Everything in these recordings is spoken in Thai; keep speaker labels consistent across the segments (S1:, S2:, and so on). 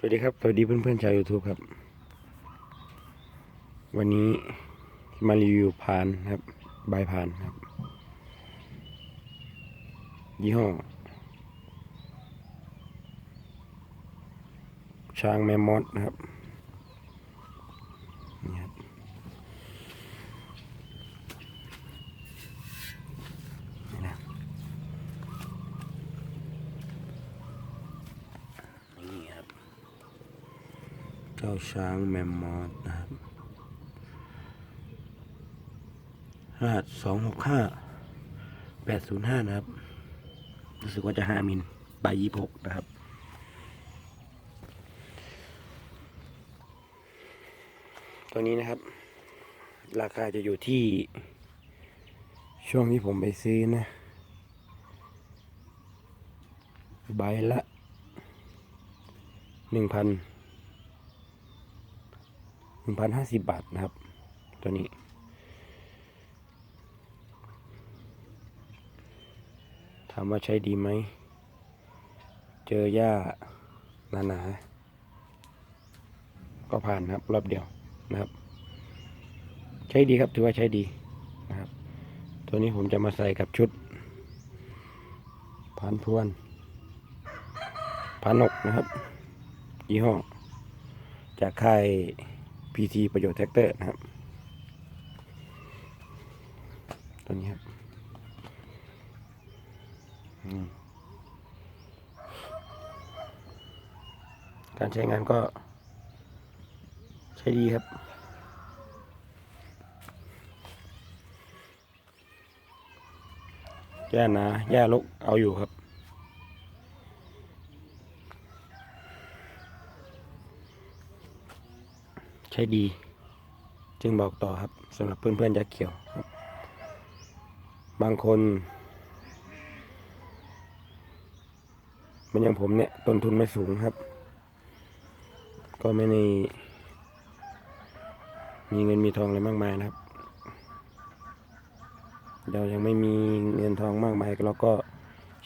S1: สวัสดีครับ สวัสดีเพื่อนๆชาว YouTube ครับ วันนี้มารีวิวพานครับ ใบพานครับ ยี่ห้อ ช้างแมมมอสนะครับ นี่ครับ นี่นะ นี่ครับ เจ้าช้างแมมมอสนะครับรหัสสองหกห้าแปดศูนย์ห้านะครับ รู้สึกว่าจะห้ามิลใบยี่หกนะครับ ตัวนี้นะครับ ราคาจะอยู่ที่ ช่วงที่ผมไปซื้อนะ ใบละหนึ่งพัน นึ่งพันห้าสิบบาทนะครับ ตัวนี้ ถามว่าใช้ดีไหม เจอหญ้าหนาๆก็ผ่านนะครับ รอบเดียวนะครับ ใช้ดีครับถือว่าใช้ดีนะครับ ตัวนี้ผมจะมาใส่กับชุดผ่านพวนผานกนะครับยี่ห้อจากค่าย PT ประโยชน์แท็กเตอร์นะครับ ตัวนี้ครับการใช้งานก็ใช้ดีครับหญ้าหนาหญ้าลกเอาอยู่ครับ ใช้ดี จึงบอกต่อครับสำหรับเพื่อนๆยักษ์เขียวครับ บางคนมันอย่างผมเนี่ยต้นทุนไม่สูงครับ ก็ไม่ได้มีเงินมีทองอะไรมากมายนะครับ เรายังไม่มีเงินทองมากมายเราก็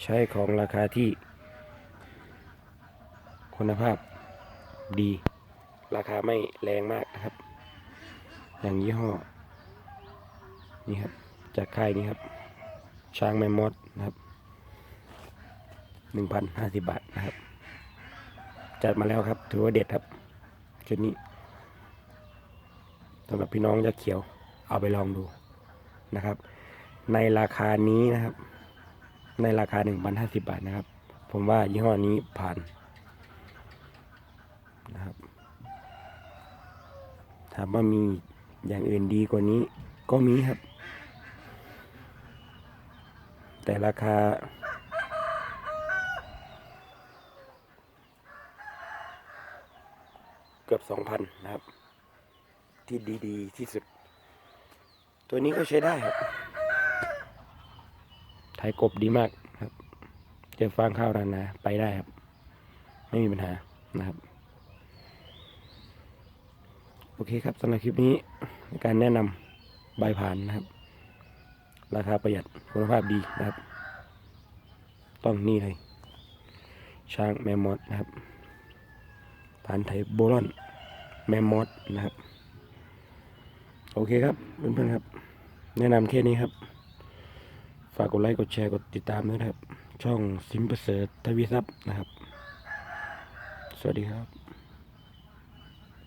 S1: ใช้ของราคาที่ คุณภาพดี ราคาไม่แรงมาก อย่างยี่ห้อ นี่ครับ จากค่ายนี้ครับ ช้างแมมมอสนะครับหนึ่งพันห้าสิบบาทนะครับ จัดมาแล้วครับ ถือว่าเด็ดครับชุดนี้สำหรับพี่น้องยักษ์เขียว เอาไปลองดูนะครับ ในราคานี้นะครับ ในราคาหนึ่งพันห้าสิบบาทนะครับ ผมว่ายี่ห้อนี้ผ่านนะครับถามว่ามี อย่างอื่นดีกว่านี้ก็มีครับ แต่ราคา เกือบสองพันนะครับ ที่ดีๆที่สุด ตัวนี้ก็ใช้ได้ครับไทยกบดีมากครับ เจอฟางข้าวนานาไปได้ครับ ไม่มีปัญหานะครับ อเคครับสำหรับคลิปนี้การแนะนำใบผ่านนะครับ ราคาประหยัดคุณภาพดีนะครับ ต้องนี่เลย ช้างแมมมอสนะครับผ่านไทยโบลอนแมมมอสนะครับ โอเคครับเพื่อนๆครับ แนะนำแค่นี้ครับ ฝากกดไลค์กดแชร์กดติดตามด้วยนะครับ ช่องซิมเปอร์เซิร์ททวีซับนะครับ สวัสดีครับ